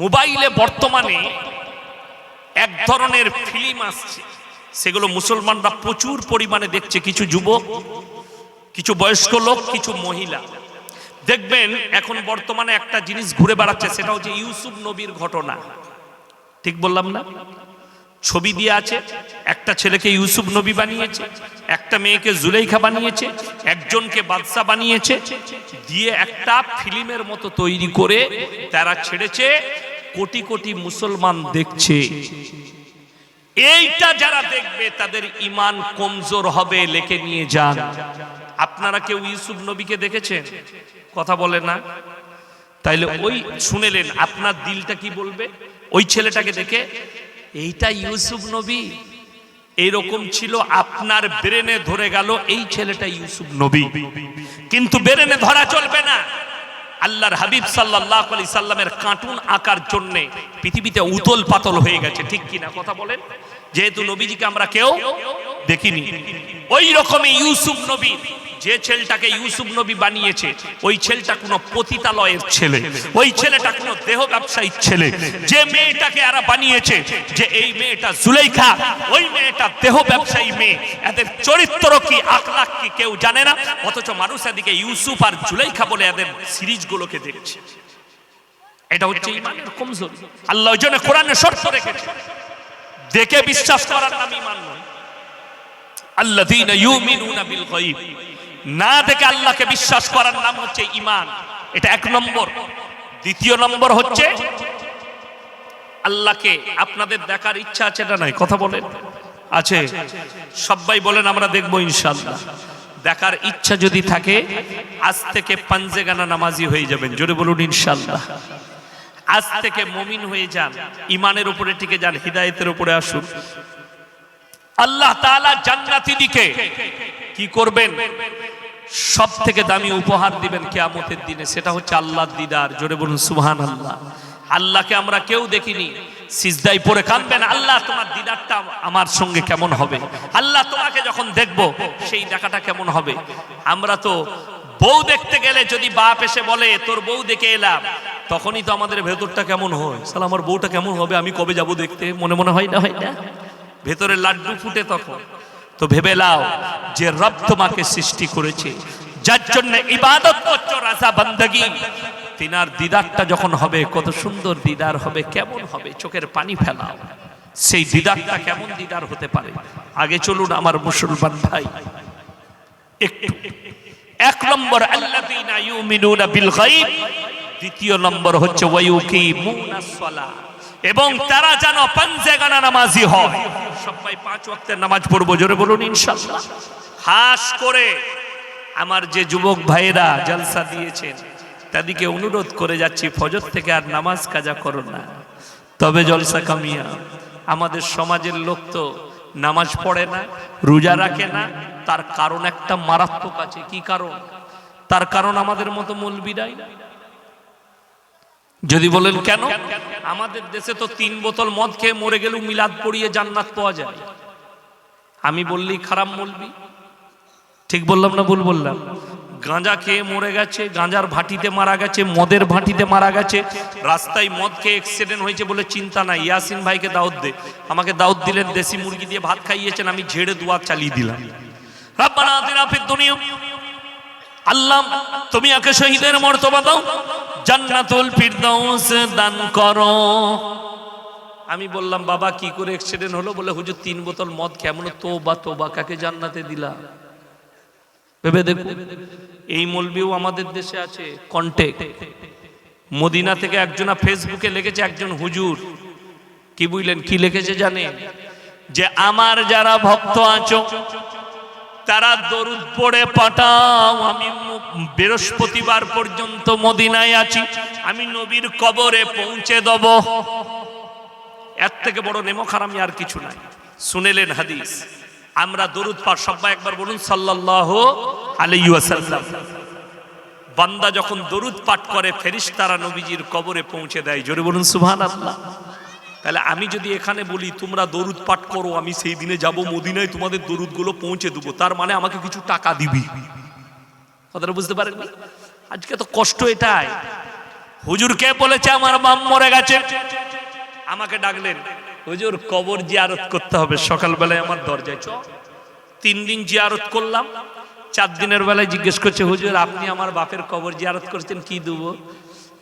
মোবাইলে বর্তমানে এক ধরনের ফিল্ম আসছে। সেগুলো মুসলমানরা প্রচুর পরিমাণে দেখছে। কিছু যুবক, কিছু বয়স্ক লোক, কিছু মহিলা। দেখবেন, এখন বর্তমানে একটা জিনিস ঘুরে বেড়াচ্ছে, সেটা হচ্ছে ইউসুফ নবীর ঘটনা। ঠিক বললাম না? ছবি দিয়ে আছে, একটা ছেলেকে ইউসুফ নবী বানিয়েছে, একটা মেয়েকে জুলেইখা বানিয়েছে, একজনকে বাদশা বানিয়েছে, দিয়ে একটা ফিল্মের মতো তৈরি করে তারা ছেড়েছে। কোটি কোটি মুসলমান দেখছে। এইটা যারা দেখবে, তাদের ইমান কমজোর হবে লেখে নিয়ে যান। আপনারা কেউ ইউসুফ নবীকে দেখেছেন? কথা বলে না? তাইলে ওই শুনেলেন, আপনার দিলটা কি বলবে? ওই ছেলেটাকে দেখে, এইটা ইউসুফ নবী। এইরকম ছিল, আপনার ব্রেনে ধরে গেল, এই ছেলেটা ইউসুফ নবী। কিন্তু ব্রেনে ধরা চলবে না। আল্লাহর হাবিব সাল্লাহ আলি সাল্লামের কার্টুন আঁকার জন্যে পৃথিবীতে উতল পাতল হয়ে গেছে, ঠিক কিনা কথা বলেন? যেহেতু নবীজিকে আমরা কেউ দেখিনি। ওই রকমই ইউসুফ নবী যে ছেলেটাকে ইউসুফ নবী বানিয়েছে, ওই ছেলেটা কোনো পতিতালয়ের ছেলে। ওই ছেলেটা কোনো দেহ ব্যবসায়ীর ছেলে। যে মেয়েটাকে এরা বানিয়েছে, যে এই মেয়েটা জুলেখা ওই মেয়েটা দেহ ব্যবসায়ী মেয়ে। এদের চরিত্র কি, আখলাখ কি কেউ জানে না? অথচ মানুষ এদিকে ইউসুফ আর জুলেখা বলে এদের সিরিজগুলোকে দেখছে। এটা হচ্ছে ইমানের কমজোরি। আল্লাহ ওই জন্য কোরআনে শর্ত রেখেছে। দেখে বিশ্বাস করার নাম ইমান নয়। আল্লাযীনা ইউমিনুনা বিল গায়ব। না দেখে আল্লাহকে বিশ্বাস করার নাম হচ্ছে ইমান এটা এক নম্বর। দ্বিতীয় নম্বর হচ্ছে আল্লাহকে আপনাদের দেখার ইচ্ছা আছে না নাই? কথা বলেন। আছে। সবাই বলেন, আমরা দেখব ইনশাআল্লাহ। দেখার ইচ্ছা যদি থাকে, আজ থেকে পাঞ্জে গানা নামাজি হয়ে যাবেন। জোরে বলুন, ইনশাআল্লাহ। আজ থেকে মমিন হয়ে যান। ইমানের উপরে টিকে যান, হিদায়তের উপরে আসুন। আল্লাহ তাআলা জান্নাতি দিকে কি করবেন? সব থেকে দামি উপহার দিবেন কেয়ামতের দিনে, সেটা হচ্ছে আল্লাহর দিদার। জোরে বলুন সুবহান আল্লাহ আল্লাহকে আমরা কেউ দেখিনি। সিজদাই পরে কাঁদবেন আল্লাহ তোমার দিদারটা আমার সঙ্গে কেমন হবে? আল্লাহ তোমাকে যখন দেখব, সেই দেখাটা কেমন হবে? আমরা তো বউ দেখতে গেলে যদি বাপ এসে বলে, তোর বউ দেখে এলাম, তখনই তো আমাদের ভেতরটা কেমন হয়? সালা আমার বউটা কেমন হবে? আমি কবে যাব দেখতে? মনে মনে হয় না হয় না? ভেতরে লাড্ডু ফুটে তখন। তো ভেবে লাও যে রব তোমাকে সৃষ্টি করেছে। যার জন্য ইবাদত করছ রাজা বান্দগি। তিনার দিদারটা যখন হবে, কত সুন্দর দিদার হবে, কেমন হবে, চোখের পানি ফেলাও। সেই দিদারটা কেমন দিদার হতে পারে? আগে চলুন আমার মুসলমান ভাই। এক নম্বর দ্বিতীয় নম্বর হচ্ছে এবং তারা যেন পাঞ্জেগানা নামাজি হয়। সবাই পাঁচ ওয়াক্তের নামাজ পড়ব, জোরে বলুন ইনশাআল্লাহ। হাস করে আমার যে যুবক ভাইরা জলসা দিয়েছেন, তাদেরকে অনুরোধ করে যাচ্ছি, ফজর থেকে আর নামাজ কাজা করো না। তবে জলসা কামিয়া, আমাদের সমাজের লোক তো নামাজ পড়ে না, রোজা রাখে না, তার কারণ একটা মারাত্মক আছে। কি কারণ? তার কারণ আমাদের মতো মূল মলবিরাই। যদি বলেন কেন? আমাদের দেশে তো তিন বোতল মদ খেয়ে মরে গেলেও মিলাদ পড়িয়ে জান্নাত পাওয়া যায়। আমি বললি খারাপ বলবি। ঠিক বললাম না ভুল বললাম? গাঁজা খেয়ে মরে গেছে, গাঁজার ভাটিতে মারা গেছে, মদের ভাটিতে মারা গেছে, রাস্তায় মদ খেয়ে অ্যাক্সিডেন্ট হয়েছে বলে চিন্তা নাই। ইয়াসিন ভাইকে দাউদ দে। আমাকে দাউদ দিলেন, দেশি মুরগি দিয়ে ভাত খাইয়েছেন, আমি ঝেড়ে দুয়ার চালিয়ে দিলাম। রাব্বানা আতিনা ফিদ দুনিয়া। আল্লাহ, তুমি আকে শহীদের মর্তবা দাও। জান্নাতুল ফিরদাউস দান করো। আমি বললাম, বাবা, কি করে অ্যাক্সিডেন্ট হলো? বলে, হুজুর, তিন বোতল মদ কেমন তোবা তোবা, কাকে জান্নাতে দিলা? ভেবে দেখো, এই মলবিও আমাদের দেশে আছে কন্টেক্ট মদিনা থেকে একজনা ফেসবুকে লিখেছে একজন হুজুর। কি বুঝলেন, কি লিখেছে জানেন? যে, আমার যারা ভক্ত আছো তারা দরুদ পড়ে পাঠাও। আমি বৃহস্পতিবার পর্যন্ত মদিনায় আছি। আমি নবীর কবরে পৌঁছে দেব। এর থেকে বড় নেমো খারামি আর কিছু নাই। শুনেলেন হাদিস। আমরা দরুদ পাঠ সবাই একবার বলুন, সাল্লাল্লাহু আলাইহি ওয়াসাল্লাম। বান্দা যখন দরুদ পাঠ করে ফেরেশতারা নবীজির কবরে পৌঁছে দেয়। জোরে বলুন সুভান সুবহানাল্লাহ। তাহলে আমি যদি এখানে বলি, তোমরা দরুদ পাঠ করো, আমি সেই দিনে যাব মদিনায়, তোমাদের দরুদগুলো পৌঁছে দেবো। তার মানে আমাকে কিছু টাকা দিবি। কথাটা বুঝতে পারেননি? আজকে তো কষ্ট এটাই। হুজুর কে বলেছে, আমার বাম মরে গেছে আমাকে ডাকলেন, হুজুর, কবর জিয়ারত করতে হবে। সকালবেলায় আমার দরজায় চ। তিন দিন জিয়ারত করলাম। চার দিনের বেলায় জিজ্ঞেস করছে, হুজুর, আপনি আমার বাপের কবর জিয়ারত করছেন, কি দেবো?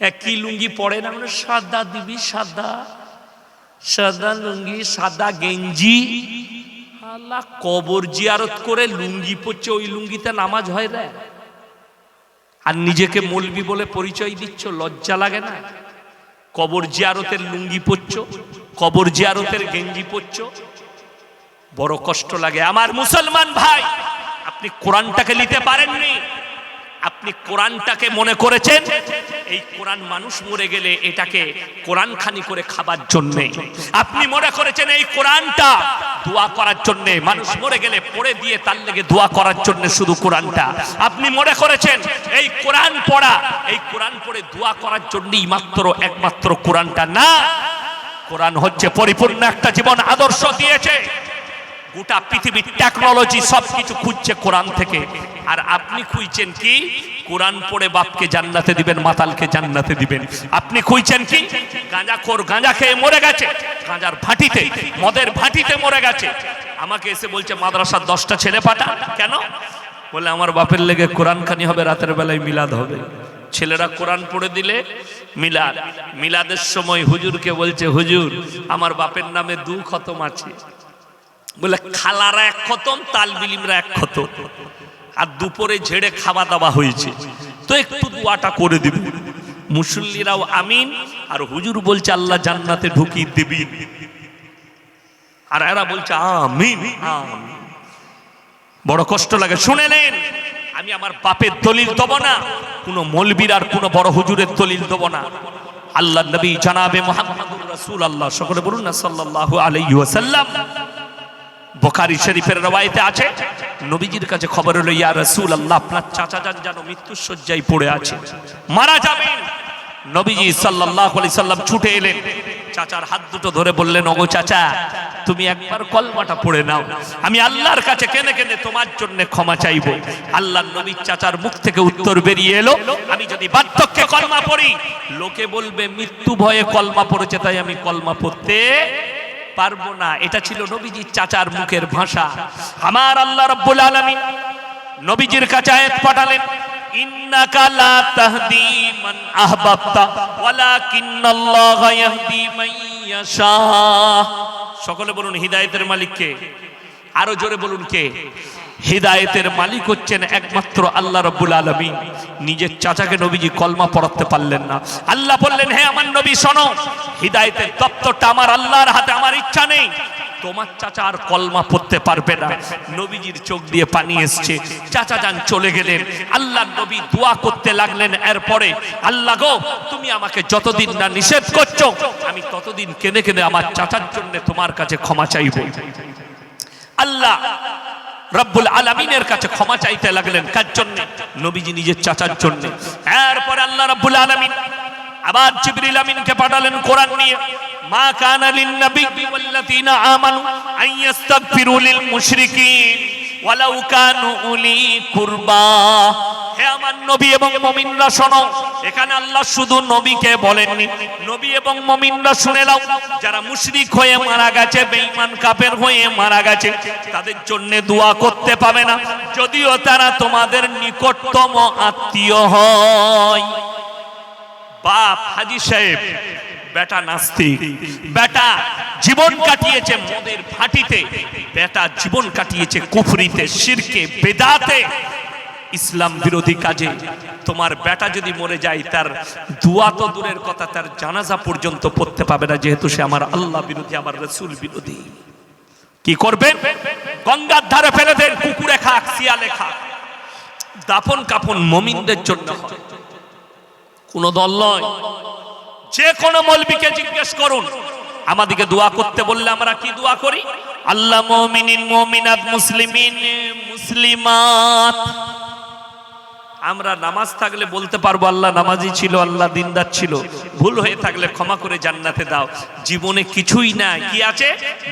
এক কি লুঙ্গি পরে না মানে সাদা দিবি, সাদা। সাদা লুঙ্গি, সাদা গেঞ্জি। আল্লাহ, কবর জিয়ারত করে লুঙ্গি পড়ছে ওই লুঙ্গিতে নামাজ হয় রে আর নিজেকে মলবি বলে পরিচয় দিচ্ছ, লজ্জা লাগে না। কবর জিয়ারতের লুঙ্গি পরছ, কবর জিয়ারতের গেঞ্জি পরছ। বড় কষ্ট লাগে। আমার মুসলমান ভাই, আপনি কোরআনটাকে নিতে পারেননি? আপনি কোরআনটাকে মনে করেছেন? এই কোরআন মানুষ মরে গেলে এটাকে কোরআন খানি করে খাবার জন্য। আপনি মনে করেছেন এই কোরআনটা দোয়া করার জন্য, মানুষ মরে গেলে পড়ে দিয়ে তার লেগে দোয়া করার জন্য শুধু কোরআনটা। আপনি মনে করেছেন এই কোরআন পড়া, এই কোরআন পড়ে দোয়া করার জন্যই মাত্র একমাত্র কোরআনটা না? কোরআন হচ্ছে পরিপূর্ণ একটা জীবন আদর্শ দিয়েছে। গোটা পৃথিবীর টেকনোলজি সবকিছু খুঁজছে কোরআন থেকে। আর আপনি খুঁজছেন কি? কোরআন পড়ে বাপকে জান্নাতে দিবেন, মাতালকে জান্নাতে দিবেন। আপনি খুঁজছেন কি? গাঁজাখোর গাঁজা খেয়ে মরে গেছে। গাঁজার ভাটিতে, মদের ভাটিতে মরে গেছে। আমাকে এসে বলছে, মাদ্রাসার দশটা ছেলে পাঠা। কেন? বলে, আমার বাপের লেগে কোরআন খানি হবে, রাতের বেলায় মিলাদ হবে। ছেলেরা কোরআন পড়ে দিলে, মিলাদ। মিলাদের সময় হুজুরকে বলছে, হুজুর, আমার বাপের নামে দু খতম আছে। বলে, খালারা এক খতম তাল বিলিমরা এক খতম। আর দুপুরে ঝেড়ে খাওয়া দাওয়া হয়েছে। তো একটু দোয়াটা করে দিবি। মুসল্লিরাও, আমিন। আর হুজুর বলছে, আল্লাহ জান্নাতে ঢুকিয়ে দিবি। আর এরা বলছে, আমিন। বড় কষ্ট লাগে। শুনে নেন, আমি আমার বাপের দলিল দেব না, কোনো মলবির আর কোনো বড় হুজুরের দলিল দেব না। আল্লাহ নবী জানাবে মোহাম্মদুর রাসূল আল্লাহ সকলে বলুন না, সাল্লাল্লাহু আলাইহি ওয়াসাল্লাম। বোখারি শরীফের রওয়ায়েতে আছে। নবীজির কাছে খবর হলো, ইয়া রাসূল আল্লাহ আপনার চাচা যান যেন মৃত্যুর শয্যায় পড়ে আছে। মারা যাবেন। নবীজি সাল্লাল্লাহু আলাইহি সাল্লাম ছুটে এলেন। চাচার হাত দুটো ধরে বললেন, ওগো চাচা, তুমি একবার কলমাটা পড়ে নাও। আমি আল্লাহর কাছে কেনে কেনে তোমার জন্য ক্ষমা চাইব। আল্লাহর নবীর চাচার মুখ থেকে উত্তর বেরিয়ে এলো, আমি যদি বার্ধক্যে কলমা পড়ি, লোকে বলবে, মৃত্যু ভয়ে কলমা পড়েছে, তাই আমি কলমা পড়তে পারব না। এটা ছিল নবীজির চাচার মুখের ভাষা। আমার আল্লাহ রব্বুল আলমিন নবীজির কাছে পাঠালেন সকলে বলুন, হিদায়াতের মালিক কে আরও জোরে বলুন কে? হিদায়েতের মালিক হচ্ছেন একমাত্র আল্লাহ রব্বুল আলমিন। নিজের চাচাকে নবীজি কলমা পড়াতে পারলেন না। আল্লাহ বললেন হ্যাঁ আমার নবী, শোনো, হিদায়েতের দপ্তরটা আমার আল্লাহর হাতে, আমার ইচ্ছা নেই। তোমার চাচা আর কলমা পড়তে পারবে না। নবীজির চোখ দিয়ে পানি এসছে। চাচা যান চলে গেলেন। আল্লাহ নবী দোয়া করতে লাগলেন। এরপরে, আল্লাহ গো, তুমি আমাকে যতদিন না নিষেধ করছ, আমি ততদিন কেঁদে কেঁদে আমার চাচার জন্য তোমার কাছে ক্ষমা চাইব। আল্লাহ রব্বুল আলমিনের কাছে ক্ষমা চাইতে লাগলেন। কার জন্য? নবীজি নিজের চাচার জন্য। এরপরে আল্লাহ রব্বুল আলমিন আবার জিবরিল আমিনকে পাঠালেন কোরআন নিয়ে। মা কানা লিন নবী ওয়াল্লাযীনা আমানু আন ইস্তাগফিরু লিল মুশরিকিন। ওয়ালাউ কানু কুরবা। হে আমার নবী এবং মমিনরা এখানে আল্লাহ শুধু নবীকে বলেননি। নবী এবং মমিনরা শুনে যারা হয়ে মারা গেছে, বেঈমান কাফের হয়ে মারা গেছে, তাদের জন্য দোয়া করতে পাবে না। যদিও তারা তোমাদের নিকটতম আত্মীয় হয়। বাপ হাজি সাহেব বেটা নাস্তিক, বেটা জীবন কাটিয়েছে মদের ভাটিতে বেটা জীবন কাটিয়েছে কুফরিতে, শিরকে, বেদাতে। ইসলাম বিরোধী কাজে তোমার বেটা যদি মরে যায়, তার দুয়া তো দূরের কথা, তার জানাজা পর্যন্ত পড়তে পাবে না, যেহেতু সে আমার আল্লাহ বিরোধী, আমার রসুল বিরোধী। কি করবেন গঙ্গার ধারে ফেলে দেন, কুকুরে খাক শিয়ালে খাক দাফন কাফন মমিনদের জন্য কোন দল নয়। যে কোনো মলবিকে জিজ্ঞেস করুন। আমাদেরকে দোয়া করতে বললে আমরা কি দোয়া করি? আল্লাহ মুমিনিন মুমিনাত মুসলিমিন মুসলিমাত। আমরা নামাজ থাকলে বলতে পারব আল্লাহ নামাজি ছিল, আল্লাহ দিনদার ছিল। ভুল হয়ে থাকলে ক্ষমা করে জান্নাতে দাও। জীবনে কিছুই না কি আছে?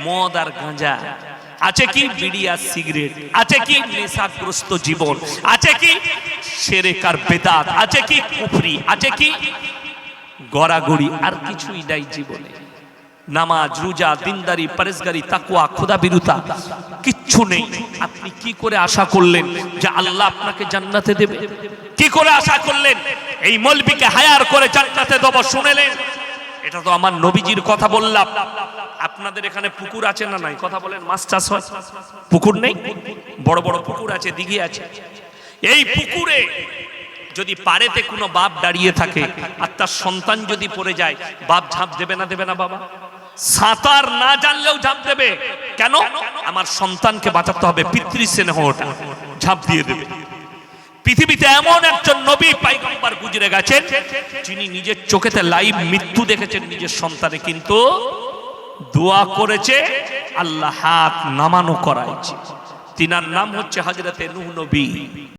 মদ আর গাঁজা। আছে কি? বিড়ি আর সিগারেট। আছে কি? নেশাগ্রস্ত জীবন। আছে কি? সেরেকার বেদাত। আছে কি? কুফরি। আছে কি? গড়াগড়ি আর কিছুই নাই জীবনে। নামাজ, রোজা, দিনদারি, পরেশগারি তাকুয়া খোদা বিরুতা কিচ্ছু নেই। আপনি কি করে আশা করলেন যে আল্লাহ আপনাকে জান্নাতে দেবে? কি করে আশা করলেন? এই মলবিকে হায়ার করে জান্নাতে দেব শুনেলেন? এটা তো আমার নবীজির কথা বললাম। আপনাদের এখানে পুকুর আছে না নাই? কথা বলেন, মাছ চাষ হয়? পুকুর নেই? বড় বড় পুকুর আছে, দিঘি আছে। এই পুকুরে যদি পারেতে কোনো বাপ দাঁড়িয়ে থাকে আর তার সন্তান যদি পড়ে যায়, বাপ ঝাঁপ দেবে না দেবে না বাবা? সাঁতার না জানলেও ঝাঁপ দেবে। কেন? আমার সন্তানকে বাঁচাতে হবে পিতৃ স্নেহ ঝাঁপ দিয়ে দেবে। পৃথিবীতে এমন একজন নবী পাইগম্বার গুজরে গেছেন, যিনি নিজের চোখেতে লাইভ মৃত্যু দেখেছেন নিজের সন্তানে, কিন্তু দোয়া করেছে, আল্লাহ হাত নামানো করাইছে। তিনার নাম হচ্ছে হজরতে নূহ নবী।